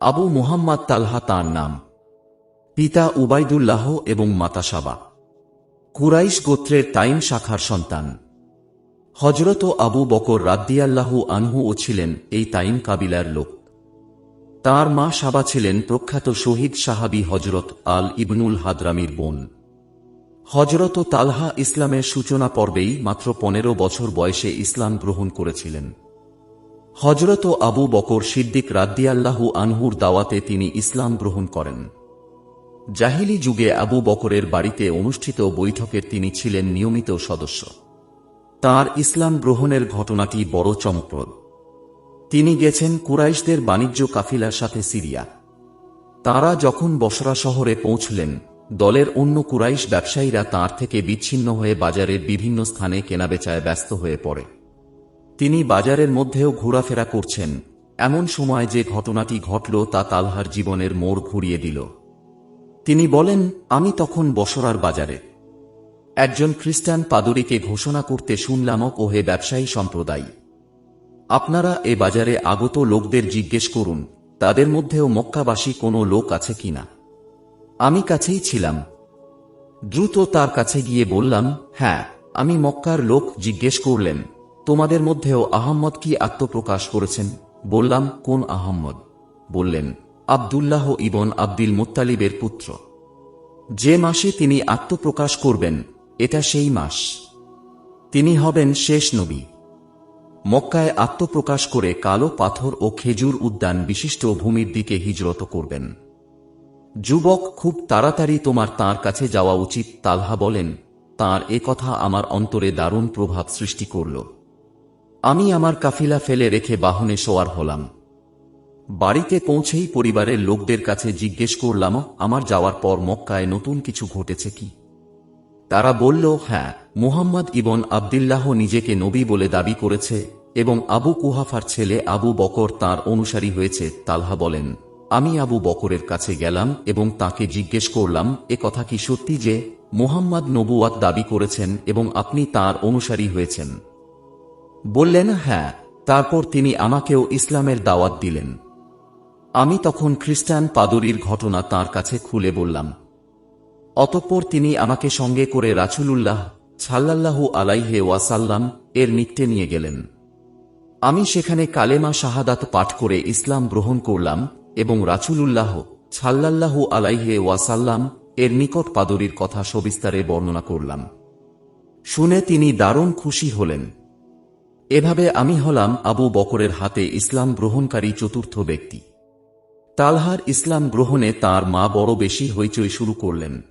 আবু মুহাম্মদ তালহা তাঁর নাম। পিতা উবাইদুল্লাহ এবং মাতা সাবা। কুরাইশ গোত্রের তাইম শাখার সন্তান। হজরত আবু বকর রাদ্দিয়াল্লাহু আনহু ও ছিলেন এই তাইম কাবিলার লোক। তার মা সাবা ছিলেন প্রখ্যাত শহীদ সাহাবি হজরত আল ইবনুল হাদরামির বোন। হজরত তালহা ইসলামের সূচনা পর্বেই মাত্র পনেরো বছর বয়সে ইসলাম গ্রহণ করেছিলেন। হজরত আবু বকর সিদ্দিক রাদ্দিয়াল্লাহু আনহুর দাওয়াতে তিনি ইসলাম গ্রহণ করেন। জাহিলি যুগে আবু বকরের বাড়িতে অনুষ্ঠিত বৈঠকের তিনি ছিলেন নিয়মিত সদস্য। তার ইসলাম গ্রহণের ঘটনাটি বড় চমকপ্রদ। তিনি গেছেন কুরাইশদের বাণিজ্য কাফিলার সাথে সিরিয়া। তারা যখন বসরা শহরে পৌঁছলেন, দলের অন্য কুরাইশ ব্যবসায়ীরা তার থেকে বিচ্ছিন্ন হয়ে বাজারের বিভিন্ন স্থানে কেনাবেচায় ব্যস্ত হয়ে পড়ে। তিনি বাজারের মধ্যেও ঘোরাফেরা করছেন। এমন সময় যে ঘটনাটি ঘটল তা তালহার জীবনের মোড় ঘুরিয়ে দিল। তিনি বলেন, আমি তখন বসরার বাজারে। একজন খ্রিস্টান পাদরীকে ঘোষণা করতে শুনলাম ওহে ব্যবসায়ী সম্প্রদায়, আপনারা এ বাজারে আগত লোকদের জিজ্ঞেস করুন, তাদের মধ্যেও মক্কাবাসী কোনো লোক আছে কিনা আমি কাছেই ছিলাম। দ্রুত তার কাছে গিয়ে বললাম হ্যাঁ আমি মক্কার লোক জিজ্ঞেস করলেন। তোমাদের মধ্যেও আহম্মদ কি আত্মপ্রকাশ করেছেন? বললাম, কোন আহম্মদ? বললেন, আবদুল্লাহ ইবন আব্দুল মুত্তালিবের পুত্র। যে মাসে তিনি আত্মপ্রকাশ করবেন, এটা সেই মাস। তিনি হবেন শেষ নবী। মক্কায় আত্মপ্রকাশ করে কালো পাথর ও খেজুর উদ্যান বিশিষ্ট ভূমির দিকে হিজরত করবেন। যুবক খুব তাড়াতাড়ি তোমার তার কাছে যাওয়া উচিত, তালহা বলেন, তার এ কথা আমার অন্তরে দারুণ প্রভাব সৃষ্টি করল। আমি আমার কাফিলা ফেলে রেখে বাহনে শোয়ার হলাম। বাড়িতে পৌঁছেই পরিবারের লোকদের কাছে জিজ্ঞেস করলাম, আমার যাওয়ার পর মক্কায় নতুন কিছু ঘটেছে কি? তারা বলল হ্যাঁ মুহাম্মদ ইবন আবদুল্লাহ নিজেকে নবী বলে দাবি করেছে এবং আবু কুহাফার ছেলে আবু বকর তার অনুসারী হয়েছে। তালহা বলেন, আমি আবু বকরের কাছে গেলাম এবং তাকে জিজ্ঞেস করলাম, এ কথা কি সত্যি যে মুহাম্মদ নবুয়াত দাবি করেছেন এবং আপনি তার অনুসারী হয়েছেন? বললেন হ্যাঁ তারপর তিনি আমাকেও ইসলামের দাওয়াত দিলেন। আমি তখন খ্রিস্টান পাদরির ঘটনা তার কাছে খুলে বললাম। অতঃপর তিনি আমাকে সঙ্গে করে রাসূলুল্লাহ সাল্লাল্লাহু আলাইহে ওয়াসাল্লাম এর নিত্যে নিয়ে গেলেন। আমি সেখানে কালেমা শাহাদাত পাঠ করে ইসলাম গ্রহণ করলাম এবং রাসূলুল্লাহ সাল্লাল্লাহু আলাইহে ওয়াসাল্লাম এর নিকট পাদরির কথা সবিস্তারে বর্ণনা করলাম। শুনে তিনি দারুণ খুশি হলেন। এভাবে আমি হলাম আবু বকরের হাতে ইসলাম গ্রহণকারী চতুর্থ ব্যক্তি। তালহার ইসলাম গ্রহণে তার মা বড় বেশি হইচই শুরু করলেন।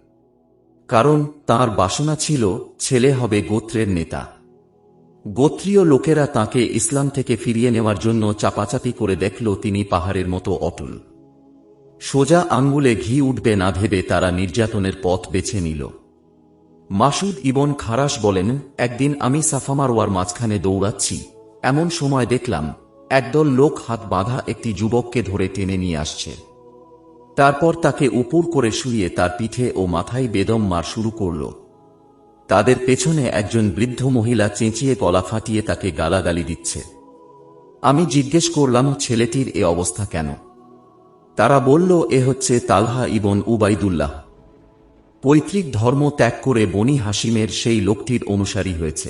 কারণ তার বাসনা ছিল, ছেলে হবে গোত্রের নেতা। গোত্রীয় লোকেরা তাকে ইসলাম থেকে ফিরিয়ে নেওয়ার জন্য চাপাচাপি করে দেখল তিনি পাহাড়ের মতো অটল। সোজা আঙ্গুলে ঘি উঠবে না ভেবে তারা নির্যাতনের পথ বেছে নিল। মাসুদ ইবন খারাস বলেন, একদিন আমি সাফামারওয়ার মাঝখানে দৌড়াচ্ছি। এমন সময় দেখলাম, একদল লোক হাত বাঁধা একটি যুবককে ধরে টেনে নিয়ে আসছে। তারপর তাকে উপর করে শুয়ে তার পিঠে ও মাথায় বেদম মার শুরু করল। তাদের পেছনে একজন বৃদ্ধ মহিলা চেঁচিয়ে গলা ফাটিয়ে তাকে গালাগালি দিচ্ছে। আমি জিজ্ঞেস করলাম, ছেলেটির এ অবস্থা কেন? তারা বলল, এ হচ্ছে তালহা ইবন উবাইদুল্লাহ। পৈতৃক ধর্ম ত্যাগ করে বনি হাসিমের সেই লোকটির অনুসারী হয়েছে।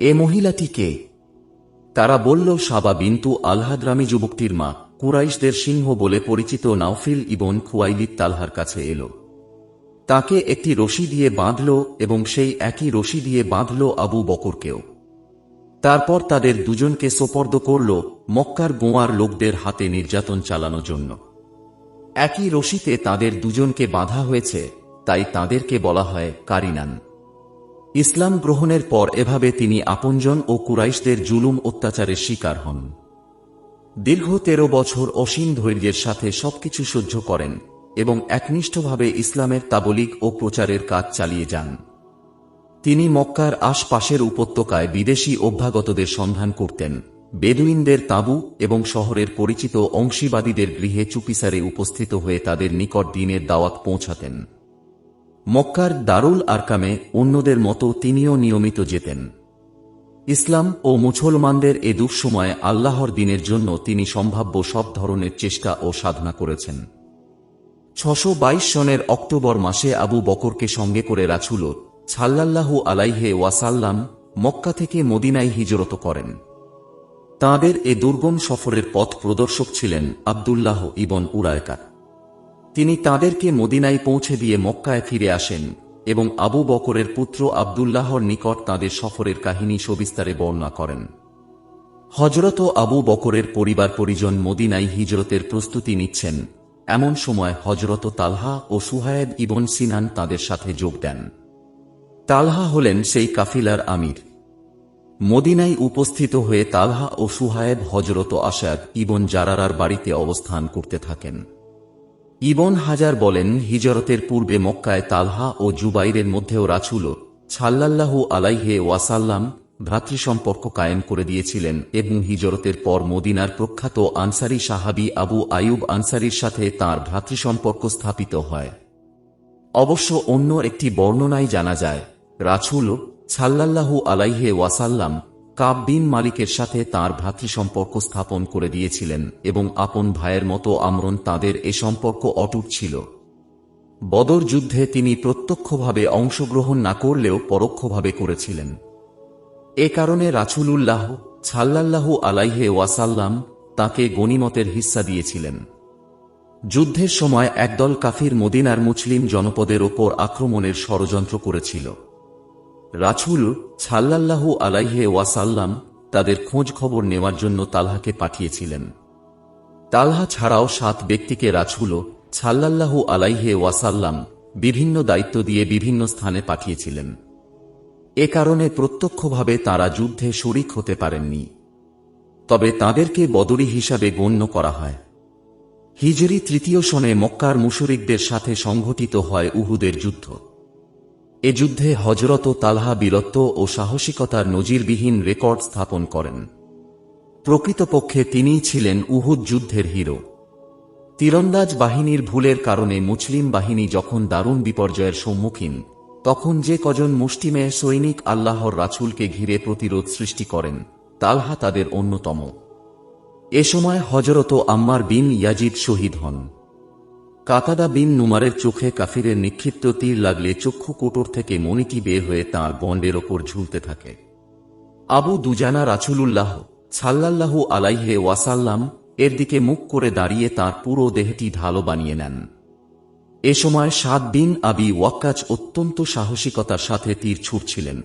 এ মহিলাটি কে? তারা বলল, সাবা বিন্তু আলহাদ্রামি যুবকটির মা। কুরাইশদের সিংহ বলে পরিচিত নাওফিল ইবন খুয়াইলিদ তালহার কাছে এলো। তাকে একটি রশি দিয়ে বাঁধল এবং সেই একই রশি দিয়ে বাঁধল আবু বকরকেও। তারপর তাদের দুজনকে সোপর্দ করল মক্কার গোয়ার লোকদের হাতে নির্যাতন চালানোর জন্য। একই রশিতে তাদের দুজনকে বাঁধা হয়েছে। তাই তাদেরকে বলা হয় কারিনান। ইসলাম গ্রহণের পর এভাবে তিনি আপনজন ও কুরাইশদের জুলুম অত্যাচারের শিকার হন। দীর্ঘ তেরো বছর অসীম ধৈর্যের সাথে সবকিছু সহ্য করেন এবং একনিষ্ঠভাবে ইসলামের তাবলিক ও প্রচারের কাজ চালিয়ে যান। তিনি মক্কার আশপাশের উপত্যকায় বিদেশি অভ্যাগতদের সন্ধান করতেন, বেদুইনদের তাঁবু এবং শহরের পরিচিত অংশীবাদীদের গৃহে চুপিসারে উপস্থিত হয়ে তাদের নিকট দিনের দাওয়াত পৌঁছাতেন। মক্কার দারুল আরকামে অন্যদের মতো তিনিও নিয়মিত যেতেন। ইসলাম ও মুসলমানদের এ দুঃসময়ে আল্লাহর দিনের জন্য তিনি সম্ভাব্য সব ধরনের চেষ্টা ও সাধনা করেছেন। ছশো সনের অক্টোবর মাসে আবু বকরকে সঙ্গে করে রাছুল ছাল্লাল্লাহু আলাইহে ওয়াসাল্লাম মক্কা থেকে মদিনায় হিজরত করেন। তাঁদের এ দুর্গম সফরের পথ প্রদর্শক ছিলেন আবদুল্লাহ ইবন উরায়কা। তিনি তাঁদেরকে মদিনায় পৌঁছে দিয়ে মক্কায় ফিরে আসেন এবং আবু বকরের পুত্র আবদুল্লাহর নিকট তাঁদের সফরের কাহিনী সবিস্তারে বর্ণনা করেন। হজরত আবু বকরের পরিবার পরিজন মদিনায় হিজরতের প্রস্তুতি নিচ্ছেন। এমন সময় হজরত তালহা ও সুহায়েব ইবন সিনান তাদের সাথে যোগ দেন। তালহা হলেন সেই কাফিলার আমির। মদিনায় উপস্থিত হয়ে তালহা ও সুহায়েব হজরত আসাদ ইবন জারারার বাড়িতে অবস্থান করতে থাকেন। ইবন হাজার বলেন, হিজরতের পূর্বে মক্কায় তালহা ও জুবাইরের মধ্যেও রাছুল ছাল্লাল্লাহু আলাইহে ওয়াসাল্লাম ভ্রাতৃসম্পর্ক কায়েম করে দিয়েছিলেন এবং হিজরতের পর মদিনার প্রখ্যাত আনসারি সাহাবি আবু আয়ুব আনসারির সাথে তাঁর ভ্রাতৃসম্পর্ক স্থাপিত হয়। অবশ্য অন্য একটি বর্ণনায় জানা যায় রাছুল ছাল্লাল্লাহু আলাইহে ওয়াসাল্লাম কাব বিন মালিকের সাথে তার তাঁর ভ্রাতৃসম্পর্ক স্থাপন করে দিয়েছিলেন এবং আপন ভাইয়ের মতো আমরণ তাদের এ সম্পর্ক অটুট ছিল। বদর যুদ্ধে তিনি প্রত্যক্ষভাবে অংশগ্রহণ না করলেও পরোক্ষভাবে করেছিলেন। এ কারণে রাছুলুল্লাহ ছাল্লাল্লাহু আলাইহে ওয়াসাল্লাম তাকে গণিমতের হিস্সা দিয়েছিলেন। যুদ্ধের সময় একদল কাফির মদিনার মুসলিম জনপদের ওপর আক্রমণের ষড়যন্ত্র করেছিল। রাছুল ছাল্লাল্লাহু আলাইহে ওয়াসাল্লাম তাদের খোঁজ খবর নেওয়ার জন্য তালহাকে পাঠিয়েছিলেন। তালহা ছাড়াও সাত ব্যক্তিকে রাছুল ছাল্লাল্লাহু আলাইহে ওয়াসাল্লাম বিভিন্ন দায়িত্ব দিয়ে বিভিন্ন স্থানে পাঠিয়েছিলেন। এ কারণে প্রত্যক্ষভাবে তারা যুদ্ধে শরিক হতে পারেননি। তবে তাদেরকে বদরি হিসাবে গণ্য করা হয়। হিজরি তৃতীয় সনে মক্কার মুশরিকদের সাথে সংঘটিত হয় উহুদের যুদ্ধ। এ যুদ্ধে হজরত তালহা বীরত্ব ও সাহসিকতার নজিরবিহীন রেকর্ড স্থাপন করেন। প্রকৃতপক্ষে তিনিই ছিলেন উহুদ যুদ্ধের হিরো। তীরন্দাজ বাহিনীর ভুলের কারণে মুসলিম বাহিনী যখন দারুণ বিপর্যয়ের সম্মুখীন, তখন যে কজন মুষ্টিমেয় সৈনিক আল্লাহর রাছুলকে ঘিরে প্রতিরোধ সৃষ্টি করেন, তালহা তাদের অন্যতম। এ সময় হজরত আম্মার বিন ইয়াজিদ শহীদ হন। কাতাদা বিন নুমারের চোখে কাফিরের নিক্ষিপ্ত তীর লাগলে চক্ষু কোটর থেকে মনিটি বের হয়ে তাঁর গণ্ডের ওপর ঝুলতে থাকে। আবু দুজানা রাছুলুল্লাহ সাল্লাল্লাহু আলাইহে ওয়াসাল্লাম এর দিকে মুখ করে দাঁড়িয়ে তার পুরো দেহটি ঢালো বানিয়ে নেন। এ সময় সাত বিন আবি ওয়াক্কাজ অত্যন্ত সাহসিকতার সাথে তীর ছুটছিলেন।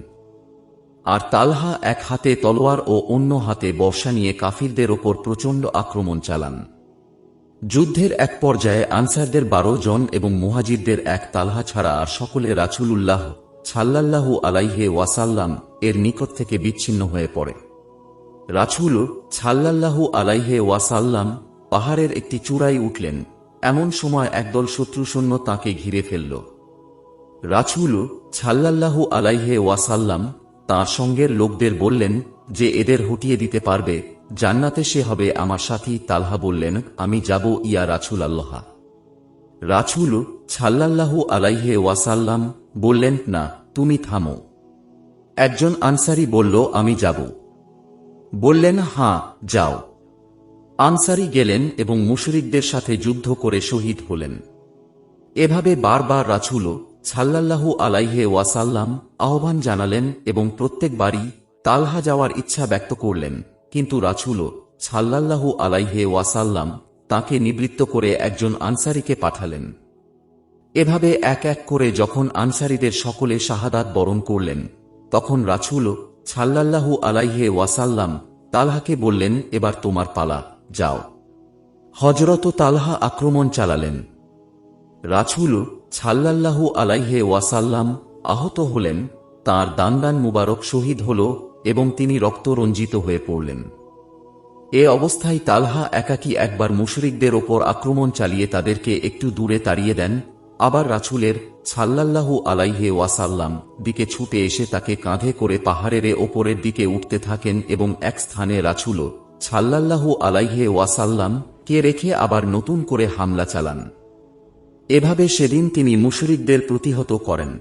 আর তালহা এক হাতে তলোয়ার ও অন্য হাতে বর্ষা নিয়ে কাফিরদের ওপর প্রচণ্ড আক্রমণ চালান। যুদ্ধের এক পর্যায়ে আনসারদের বারো জন এবং মুহাজিরদের এক তালহা ছাড়া আর সকলে রাছুলুল্লাহ ছাল্লাল্লাহু আলাইহে ওয়াসাল্লাম এর নিকট থেকে বিচ্ছিন্ন হয়ে পড়ে। রাছুল ছাল্লাল্লাহু আলাইহে ওয়াসাল্লাম পাহাড়ের একটি চূড়ায় উঠলেন। এমন সময় একদল শত্রুসৈন্য তাকে ঘিরে ফেলল। রাছুল ছাল্লাল্লাহু আলাইহে ওয়াসাল্লাম তাঁর সঙ্গের লোকদের বললেন যে এদের হটিয়ে দিতে পারবে জান্নাতে সে হবে আমার সাথী তালহা বললেন, আমি যাব ইয়া রাছুল আল্লাহা রাছুল ছাল্লাল্লাহু আলাইহে ওয়াসাল্লাম বললেন, না, তুমি থামো। একজন আনসারি বলল, আমি যাব। বললেন, হাঁ, যাও। আনসারি গেলেন এবং মুশরিকদের সাথে যুদ্ধ করে শহীদ হলেন। এভাবে বারবার রাছুল ছাল্লাল্লাহু আলাইহে ওয়াসাল্লাম আহ্বান জানালেন এবং প্রত্যেকবারই তালহা যাওয়ার ইচ্ছা ব্যক্ত করলেন। কিন্তু রাছুল ছাল্লাল্লাহু আলাইহে ওয়াসাল্লাম তাকে নিবৃত্ত করে একজন আনসারিকে পাঠালেন। এভাবে এক এক করে যখন আনসারিদের সকলে শাহাদাত বরণ করলেন, তখন রাছুল ছাল্লাল্লাহু আলাইহে ওয়াসাল্লাম তালহাকে বললেন, এবার তোমার পালা, যাও। হজরত তালহা আক্রমণ চালালেন। রাছুল ছাল্লাল্লাহু আলাইহে ওয়াসাল্লাম আহত হলেন, তাঁর দানদান মুবারক শহীদ হল এবং তিনি রক্তরঞ্জিত হয়ে পড়লেন। এ অবস্থায় তালহা একাকী একবার মুশরিকদের ওপর আক্রমণ চালিয়ে তাদেরকে একটু দূরে তাড়িয়ে দেন, আবার রাছুলের ছাল্লাল্লাহু আলাইহে ওয়াসাল্লাম দিকে ছুটে এসে তাকে কাঁধে করে পাহাড়ের ওপরের দিকে উঠতে থাকেন এবং এক স্থানে রাছুল ছাল্লাল্লাহু আলাইহে ওয়াসাল্লাম কে রেখে আবার নতুন করে হামলা চালান। এভাবে সেদিন তিনি মুশরিকদের প্রতিহত করেন।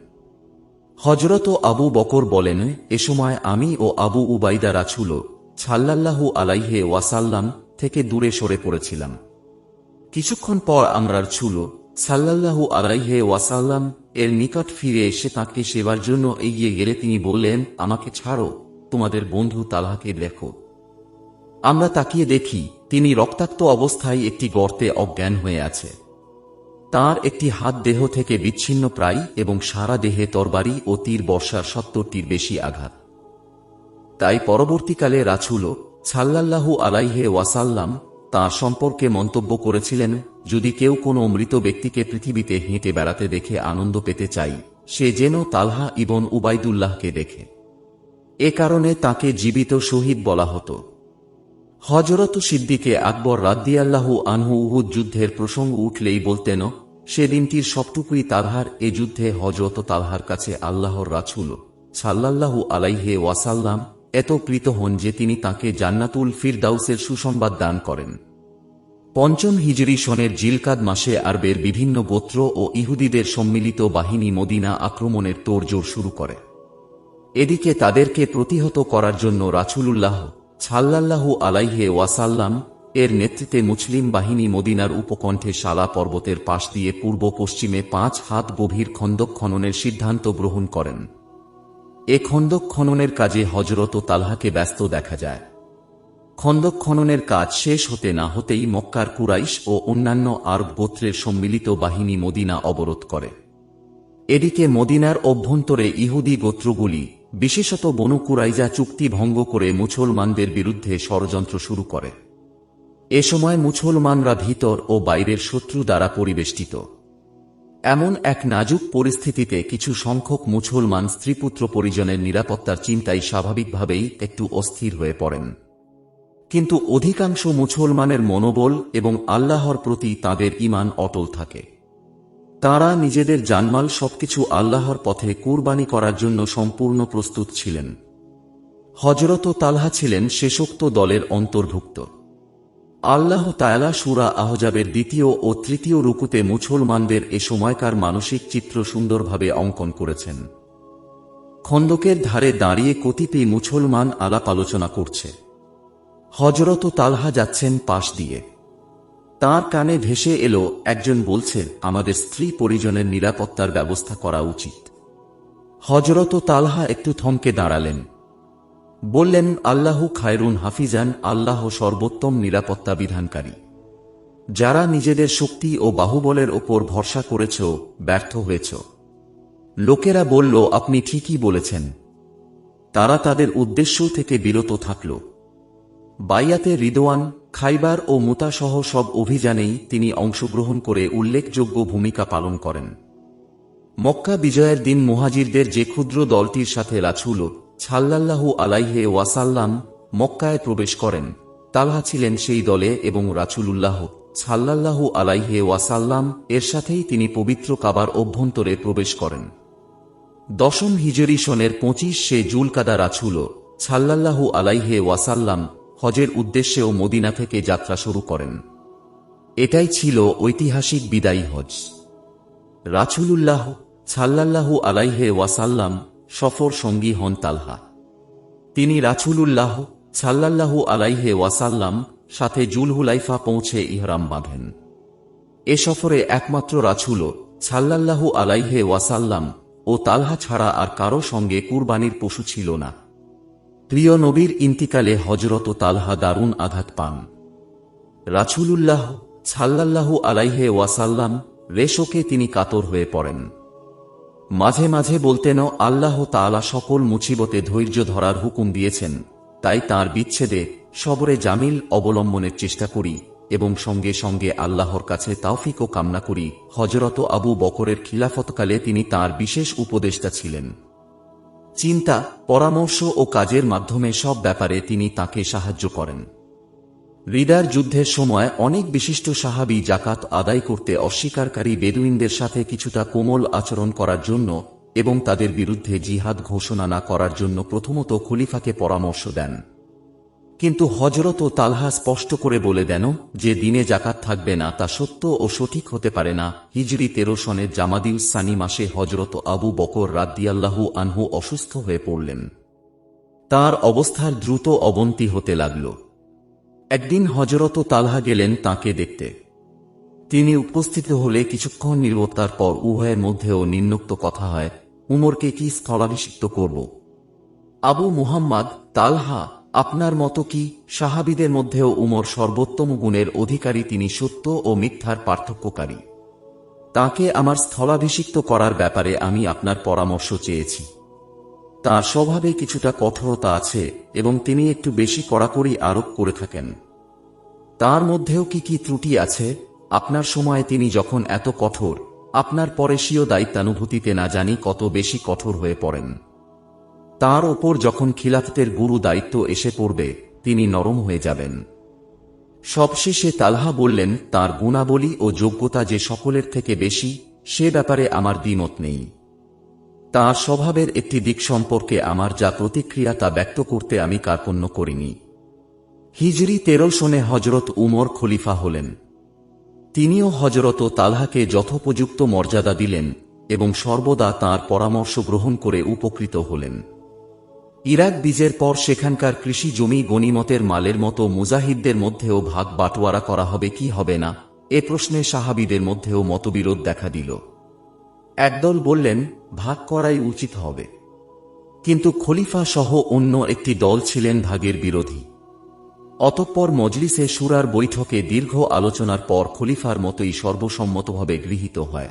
হজরত আবু বকর বলেন, এ সময় আমি ও আবু উবাইদা রাছুল ছাল্লাল্লাহু আলাইহে ওয়াসাল্লাম থেকে দূরে সরে পড়েছিলাম। কিছুক্ষণ পর আমরা ছুল সাল্লাল্লাহু আলাইহে ওয়াসাল্লাম এর নিকট ফিরে এসে তাকে সেবার জন্য এগিয়ে গেলে তিনি বললেন, আমাকে ছাড়ো, তোমাদের বন্ধু তালাহাকে দেখো। আমরা তাকিয়ে দেখি, তিনি রক্তাক্ত অবস্থায় একটি গর্তে অজ্ঞান হয়ে আছে। তার একটি হাত দেহ থেকে বিচ্ছিন্ন প্রায় এবং সারা দেহে তরবারি ও তীর বর্ষার সত্তরটির বেশি আঘাত। তাই পরবর্তীকালে রাছুল সাল্লাল্লাহু আলাইহে ওয়াসাল্লাম তাঁর সম্পর্কে মন্তব্য করেছিলেন, যদি কেউ কোনো মৃত ব্যক্তিকে পৃথিবীতে হেঁটে বেড়াতে দেখে আনন্দ পেতে চাই, সে যেন তালহা ইবন উবাইদুল্লাহকে দেখে। এ কারণে তাকে জীবিত শহীদ বলা হতো। হজরত সিদ্দিকে আকবর রাদ্দিয়াল্লাহু আনহু উহুদ যুদ্ধের প্রসঙ্গ উঠলেই বলতেন সে দিনটির সবটুকুই তালহার এ যুদ্ধে হজরত তালহার কাছে আল্লাহর রাছুল সাল্লাল্লাহু আলাইহে ওয়াসাল্লাম এত প্রীত হন যে তিনি তাকে জান্নাতুল ফিরদাউসের সুসংবাদ দান করেন। পঞ্চম হিজরি সনের জিলকাদ মাসে আরবের বিভিন্ন গোত্র ও ইহুদিদের সম্মিলিত বাহিনী মদিনা আক্রমণের তোড়জোড় শুরু করে। এদিকে তাদেরকে প্রতিহত করার জন্য রাছুলুল্লাহ সাল্লাল্লাহু আলাইহে ওয়াসাল্লাম এর নেতৃত্বে মুসলিম বাহিনী মদিনার উপকণ্ঠে শালা পর্বতের পাশ দিয়ে পূর্ব পশ্চিমে পাঁচ হাত গভীর খন্দক খননের সিদ্ধান্ত গ্রহণ করেন। এ খন্দক খননের কাজে হজরত তালহাকে ব্যস্ত দেখা যায়। খন্দক খননের কাজ শেষ হতে না হতেই মক্কার কুরাইশ ও অন্যান্য আরব গোত্রের সম্মিলিত বাহিনী মদিনা অবরোধ করে। এদিকে মদিনার অভ্যন্তরে ইহুদি গোত্রগুলি, বিশেষত বনু কুরাইজা চুক্তি ভঙ্গ করে মুসলমানদের বিরুদ্ধে ষড়যন্ত্র শুরু করে। এ সময় মুসলমানরা ভিতর ও বাইরের শত্রু দ্বারা পরিবেষ্টিত। এমন এক নাজুক পরিস্থিতিতে কিছু সংখ্যক মুসলমান স্ত্রীপুত্র পরিজনের নিরাপত্তার চিন্তায় স্বাভাবিকভাবেই একটু অস্থির হয়ে পড়েন। কিন্তু অধিকাংশ মুসলমানের মনোবল এবং আল্লাহর প্রতি তাদের ইমান অটল থাকে। তারা নিজেদের জানমাল সবকিছু আল্লাহর পথে কুরবানি করার জন্য সম্পূর্ণ প্রস্তুত ছিলেন। হজরত তালহা ছিলেন শেষোক্ত দলের অন্তর্ভুক্ত। আল্লাহ তায়ালা সুরা আহজাবের দ্বিতীয় ও তৃতীয় রুকুতে মুসলমানদের এ সময়কার মানসিক চিত্র সুন্দরভাবে অঙ্কন করেছেন। খন্দকের ধারে দাঁড়িয়ে কতিপয় মুসলমান আলাপ আলোচনা করছে। হজরত তালহা যাচ্ছেন পাশ দিয়ে। তার কানে ভেসে এলো, একজন বলছে, আমাদের স্ত্রী পরিজনের নিরাপত্তার ব্যবস্থা করা উচিত। হজরত তালহা একটু থমকে দাঁড়ালেন। বললেন, আল্লাহ খায়রুন হাফিজান, আল্লাহ সর্বোত্তম নিরাপত্তা বিধানকারী। যারা নিজেদের শক্তি ও বাহুবলের ওপর ভরসা করেছ, ব্যর্থ হয়েছ। লোকেরা বলল, আপনি ঠিকই বলেছেন। তারা তাদের উদ্দেশ্য থেকে বিরত থাকল। বাইয়াতে রিদোয়ান খাইবার ও মুতাসহ সব অভিযানেই তিনি অংশগ্রহণ করে উল্লেখযোগ্য ভূমিকা পালন করেন। মক্কা বিজয়ের দিন মুহাজিরদের যে ক্ষুদ্র দলটির সাথে রাছুল ছাল্লাল্লাহু আলাইহে ওয়াসাল্লাম মক্কায় প্রবেশ করেন। তালহা ছিলেন সেই দলে এবং রাছুলুল্লাহ ছাল্লাল্লাহু আলাইহে ওয়াসাল্লাম এর সাথেই তিনি পবিত্র কাবার অভ্যন্তরে প্রবেশ করেন। দশম হিজরি সনের পঁচিশ সে জুলকাদা রাছুল ছাল্লাল্লাহু আলাইহে ওয়াসাল্লাম হজের উদ্দেশ্যেও মদিনা থেকে যাত্রা শুরু করেন। এটাই ছিল ঐতিহাসিক বিদায়ী হজ। রাছুলুল্লাহ ছাল্লাল্লাহু আলাইহে ওয়াসাল্লাম সফর সঙ্গী হন তালহা। তিনি রাছুলুল্লাহ সাল্লাল্লাহু আলাইহে ওয়াসাল্লাম সাথে জুলহুলাইফা পৌঁছে ইহরাম বাঁধেন। এ সফরে একমাত্র রাছুল সাল্লাল্লাহু আলাইহে ওয়াসাল্লাম ও তালহা ছাড়া আর কারও সঙ্গে কুরবানির পশু ছিল না। প্রিয় নবীর ইন্তিকালে হজরত তালহা দারুণ আঘাত পান। রাছুলুল্লাহ সাল্লাল্লাহু আলাইহে ওয়াসাল্লাম রেশোকে তিনি কাতর হয়ে পড়েন। মাঝে মাঝে বলতেন আল্লাহ তালা সকল মুছিবতে ধৈর্য ধরার হুকুম দিয়েছেন। তাই তার বিচ্ছেদে সবরে জামিল অবলম্বনের চেষ্টা করি এবং সঙ্গে সঙ্গে আল্লাহর কাছে তাওফিকও কামনা করি। হজরত আবু বকরের খিলাফতকালে তিনি তার বিশেষ উপদেষ্টা ছিলেন। চিন্তা, পরামর্শ ও কাজের মাধ্যমে সব ব্যাপারে তিনি তাকে সাহায্য করেন। রিদার যুদ্ধের সময় অনেক বিশিষ্ট সাহাবি জাকাত আদায় করতে অস্বীকারী বেদুইনদের সাথে কিছুটা কোমল আচরণ করার জন্য এবং তাদের বিরুদ্ধে জিহাদ ঘোষণা না করার জন্য প্রথমত খলিফাকে পরামর্শ দেন। কিন্তু হজরত ও তালহা স্পষ্ট করে বলে দেন, যে দিনে জাকাত থাকবে না, তা সত্য ও সঠিক হতে পারে না। হিজরি তেরো সনের জামাদিউস সানি মাসে হজরত আবু বকর রাদ্দিয়াল্লাহু আনহু অসুস্থ হয়ে পড়লেন। তার অবস্থার দ্রুত অবন্তি হতে লাগল। একদিন হজরত তালহা গেলেন তাকে দেখতে। তিনি উপস্থিত হলে কিছুক্ষণ নির্বতার পর উভয়ের মধ্যেও নিম্নোক্ত কথা হয়, উমরকে কি স্থলাভিষিক্ত করব? আবু মুহাম্মদ, তালহা, আপনার মতো কি সাহাবিদের মধ্যেও উমর সর্বোত্তম গুণের অধিকারী তিনি সত্য ও মিথ্যার পার্থক্যকারী। তাকে আমার স্থলাভিষিক্ত করার ব্যাপারে আমি আপনার পরামর্শ চেয়েছি। তার স্বভাবে কিছুটা কঠোরতা আছে এবং তিনি একটু বেশি কড়াকড়ি আরোপ করে থাকেন। তার মধ্যেও কি কি ত্রুটি আছে? আপনার সময়ে তিনি যখন এত কঠোর, আপনার পরেশীয় দায়িত্বানুভূতিতে না জানি কত বেশি কঠোর হয়ে পড়েন। তার ওপর যখন খিলাফতের গুরু দায়িত্ব এসে পড়বে, তিনি নরম হয়ে যাবেন। সবশেষে তালহা বললেন, তার গুণাবলী ও যোগ্যতা যে সকলের থেকে বেশি, সে ব্যাপারে আমার দ্বিমত নেই। তার স্বভাবের একটি দিক সম্পর্কে আমার যা প্রতিক্রিয়া তা ব্যক্ত করতে আমি কার্পণ্য করিনি। হিজরি তেরো সনে হজরত উমর খলিফা হলেন। তিনিও হজরত তালহাকে যথোপযুক্ত মর্যাদা দিলেন এবং সর্বদা তার পরামর্শ গ্রহণ করে উপকৃত হলেন। ইরাক বীজের পর সেখানকার কৃষি জমি গণিমতের মালের মতো মুজাহিদদের মধ্যেও ভাগ বাটোয়ারা করা হবে কি হবে না, এ প্রশ্নে সাহাবিদের মধ্যেও মতবিরোধ দেখা দিল। একদল বললেন ভাগ করাই উচিত হবে। কিন্তু খলিফা সহ অন্য একটি দল ছিলেন ভাগের বিরোধী। অতঃপর মজলিসে সুরার বৈঠকে দীর্ঘ আলোচনার পর খলিফার মতোই সর্বসম্মতভাবে গৃহীত হয়।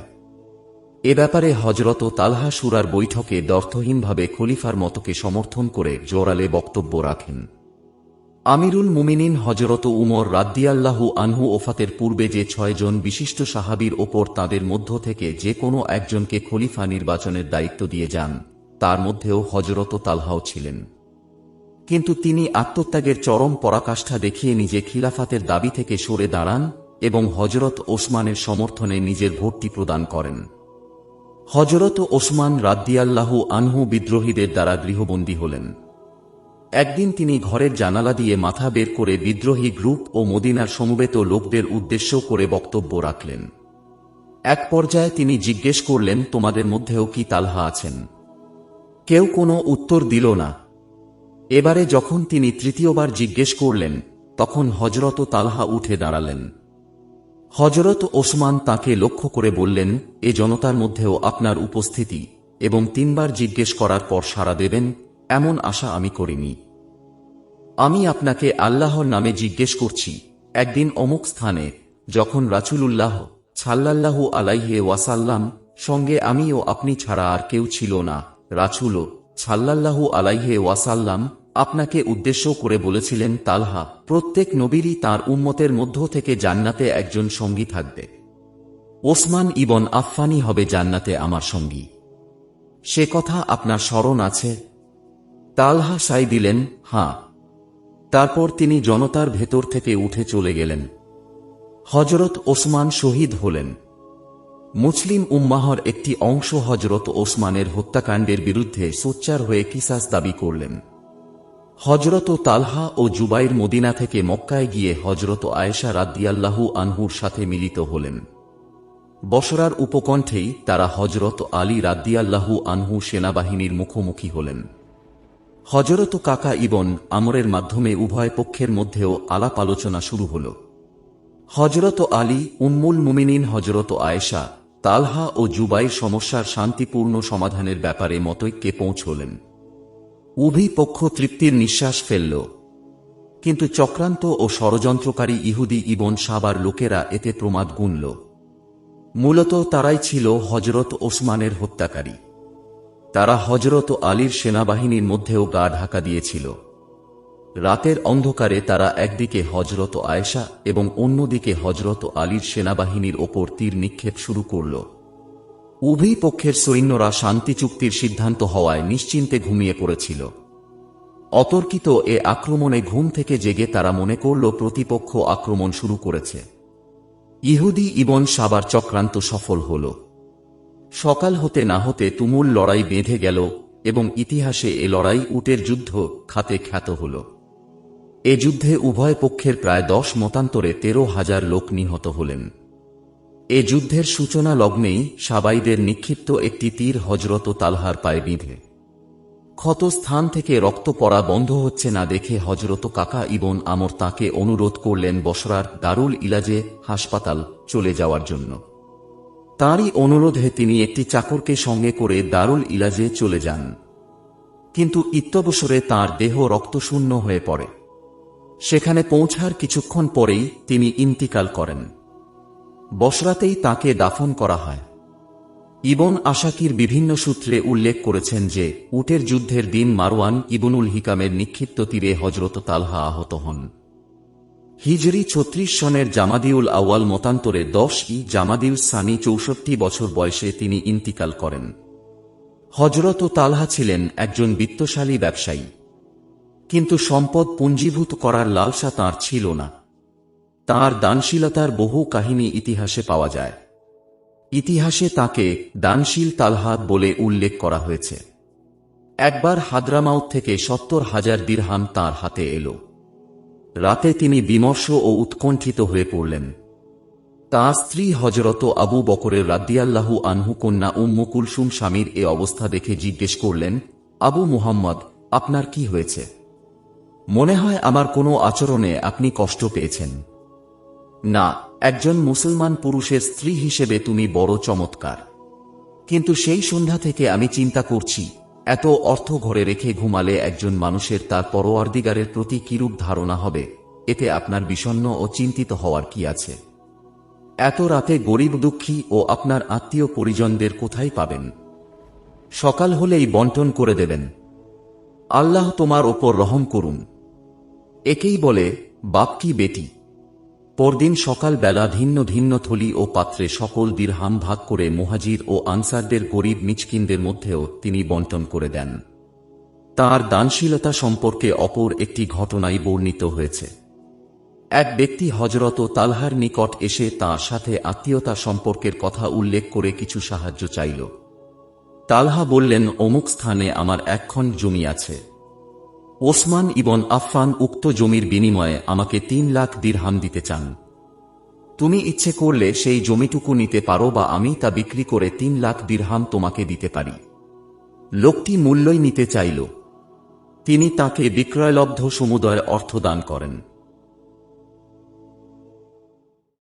এ ব্যাপারে হজরত তালহা সুরার বৈঠকে দর্থহীনভাবে খলিফার মতকে সমর্থন করে জোরালে বক্তব্য রাখেন। আমিরুল মুমিনিন হজরত উমর রাদ্দিয়াল্লাহু আনহু ওফাতের পূর্বে যে ছয়জন বিশিষ্ট সাহাবীর ওপর তাদের মধ্য থেকে যে কোনো একজনকে খলিফা নির্বাচনের দায়িত্ব দিয়ে যান, তার মধ্যেও হজরত তালহাও ছিলেন। কিন্তু তিনি আত্মত্যাগের চরম পরাকাষ্ঠা দেখিয়ে নিজে খিলাফাতের দাবি থেকে সরে দাঁড়ান এবং হজরত ওসমানের সমর্থনে নিজের ভোটটি প্রদান করেন। হজরত ওসমান রাদ্দিয়াল্লাহু আনহু বিদ্রোহীদের দ্বারা গৃহবন্দী হলেন। একদিন তিনি ঘরের জানালা দিয়ে মাথা বের করে বিদ্রোহী গ্রুপ ও মদিনার সমবেত লোকদের উদ্দেশ্য করে বক্তব্য রাখলেন। এক পর্যায়ে তিনি জিজ্ঞেস করলেন, তোমাদের মধ্যেও কি তালহা আছেন? কেউ কোনো উত্তর দিল না। এবারে যখন তিনি তৃতীয়বার জিজ্ঞেস করলেন, তখন হজরত তালহা উঠে দাঁড়ালেন। হজরত ওসমান তাকে লক্ষ্য করে বললেন, এ জনতার মধ্যেও আপনার উপস্থিতি, এবং তিনবার জিজ্ঞেস করার পর সাড়া দেবেন এমন আশা আমি করিনি। আমি আপনাকে আল্লাহর নামে জিজ্ঞেস করছি, একদিন অমুক স্থানে যখন রাচুলুল্লাহ ছাল্লাল্লাহু আলাইহে ওয়াসাল্লাম সঙ্গে আমি ও আপনি ছাড়া আর কেউ ছিল না রাচুলও ছাল্লাল্লাহু আলাইহে ওয়াসাল্লাম আপনাকে উদ্দেশ্য করে বলেছিলেন, তালহা, প্রত্যেক নবীরই তার উম্মতের মধ্য থেকে জান্নাতে একজন সঙ্গী থাকবে। ওসমান ইবন আফফানি হবে জান্নাতে আমার সঙ্গী। সে কথা আপনার স্মরণ আছে তালহা সাই দিলেন, হাঁ। তারপর তিনি জনতার ভেতর থেকে উঠে চলে গেলেন। হজরত ওসমান শহীদ হলেন। মুসলিম উম্মাহর একটি অংশ হজরত ওসমানের হত্যাকাণ্ডের বিরুদ্ধে সোচ্চার হয়ে কিসাস দাবি করলেন। হজরত তালহা ও জুবাইর মদিনা থেকে মক্কায় গিয়ে হজরত আয়েশা রাদ্দিয়াল্লাহু আনহুর সাথে মিলিত হলেন। বসরার উপকণ্ঠেই তারা হজরত আলী রাদ্দিয়াল্লাহু আনহু সেনাবাহিনীর মুখোমুখি হলেন। হজরত কাকা ইবন আমরের মাধ্যমে উভয় পক্ষের মধ্যেও আলাপ আলোচনা শুরু হল। হজরত আলী, উম্মুল মুমিনিন হজরত আয়েশা, তালহা ও জুবাইর সমস্যার শান্তিপূর্ণ সমাধানের ব্যাপারে মতৈক্যে পৌঁছলেন। উভয় পক্ষ তৃপ্তির নিঃশ্বাস ফেলল। কিন্তু চক্রান্ত ও ষড়যন্ত্রকারী ইহুদি ইবন সাবার লোকেরা এতে প্রমাদ গুনল। মূলত তারাই ছিল হজরত ওসমানের হত্যাকারী। তারা হজরত আলীর সেনাবাহিনীর মধ্যেও গা ঢাকা দিয়েছিল। রাতের অন্ধকারে তারা একদিকে হজরত আয়েশা এবং অন্যদিকে হজরত আলীর সেনাবাহিনীর ওপর তীর নিক্ষেপ শুরু করল। উভয় পক্ষের সৈন্যরা শান্তি চুক্তির সিদ্ধান্ত হওয়ায় নিশ্চিন্তে ঘুমিয়ে পড়েছিল। অতর্কিত এ আক্রমণে ঘুম থেকে জেগে তারা মনে করল প্রতিপক্ষ আক্রমণ শুরু করেছে। ইহুদি ইবন সাবার চক্রান্ত সফল হল। সকাল হতে না হতে তুমুল লড়াই বেঁধে গেল এবং ইতিহাসে এ লড়াই উটের যুদ্ধ খাতে খ্যাত হল। এ যুদ্ধে উভয় পক্ষের প্রায় দশ মতান্তরে তেরো হাজার লোক নিহত হলেন। এ যুদ্ধের সূচনা লগ্নেই সাবাইদের নিক্ষিপ্ত একটি তীর হজরত তালহার পায়ে বিঁধে। ক্ষত স্থান থেকে রক্ত পড়া বন্ধ হচ্ছে না দেখে হজরত কাকা ইবন আমর তাকে অনুরোধ করলেন বসরার দারুল ইলাজে হাসপাতাল চলে যাওয়ার জন্য। তাঁরই অনুরোধে তিনি একটি চাকরকে সঙ্গে করে দারুল ইলাজে চলে যান। কিন্তু ইত্যবসরে তার দেহ রক্তশূন্য হয়ে পড়ে। সেখানে পৌঁছার কিছুক্ষণ পরেই তিনি ইন্তিকাল করেন। বসরাতেই তাকে দাফন করা হয়। ইবন আশাকির বিভিন্ন সূত্রে উল্লেখ করেছেন যে, উটের যুদ্ধের দিন মারওয়ান ইবনুল হিকামের নিক্ষিপ্ত তীরে হজরত তালহা আহত হন। হিজরি ছত্রিশ সনের জামাদিউল আওয়াল মতান্তরে দশ ই জামাদিউল সানি চৌষট্টি বছর বয়সে তিনি ইন্তিকাল করেন। হজরত তালহা ছিলেন একজন বিত্তশালী ব্যবসায়ী। কিন্তু সম্পদ পুঞ্জীভূত করার লালসা তাঁর ছিল না। তাঁর দানশীলতার বহু কাহিনী ইতিহাসে পাওয়া যায়। ইতিহাসে তাকে দানশীল তালহাত বলে উল্লেখ করা হয়েছে। একবার হাদ্রামাউত থেকে সত্তর হাজার দিরহাম তার হাতে এলো। রাতে তিনি বিমর্ষ ও উৎকণ্ঠিত হয়ে পড়লেন। তাঁর স্ত্রী হজরত আবু বকরের রাদ্দিয়াল্লাহু আনহু কন্যা উম্মু কুলসুম স্বামীর এ অবস্থা দেখে জিজ্ঞেস করলেন, আবু মুহাম্মদ, আপনার কি হয়েছে? মনে হয় আমার কোনো আচরণে আপনি কষ্ট পেয়েছেন। না, একজন মুসলমান পুরুষের স্ত্রী হিসেবে তুমি বড় চমৎকার। কিন্তু সেই সন্ধ্যা থেকে আমি চিন্তা করছি এত অর্থ ঘরে রেখে ঘুমালে একজন মানুষের তার পরোয়ারদিগারের প্রতি কিরূপ ধারণা হবে? এতে আপনার বিষণ্ন ও চিন্তিত হওয়ার কি আছে? এত রাতে গরিব দুঃখী ও আপনার আত্মীয় পরিজনদের কোথায় পাবেন? সকাল হলেই বন্টন করে দেবেন। আল্লাহ তোমার ওপর রহম করুন। একেই বলে, বাপ কি বেটি? পরদিন সকালবেলা ভিন্ন ভিন্ন থলি ও পাত্রে সকল দিরহাম ভাগ করে মুহাজির ও আনসারদের গরিব মিচকিনদের মধ্যেও তিনি বন্টন করে দেন। তার দানশীলতা সম্পর্কে অপর একটি ঘটনাই বর্ণিত হয়েছে। এক ব্যক্তি হজরত তালহার নিকট এসে তার সাথে আত্মীয়তা সম্পর্কের কথা উল্লেখ করে কিছু সাহায্য চাইল। তালহা বললেন, অমুক স্থানে আমার একক্ষণ জমি আছে। ওসমান ইবন আফফান উক্ত জমির বিনিময়ে আমাকে তিন লাখ দিরহাম দিতে চান। তুমি ইচ্ছে করলে সেই জমিটুকু নিতে পারো বা আমি তা বিক্রি করে তিন লাখ দিরহাম তোমাকে দিতে পারি। লোকটি মূল্যই নিতে চাইল। তিনি তাকে বিক্রয়লব্ধ সমুদয় অর্থ দান করেন।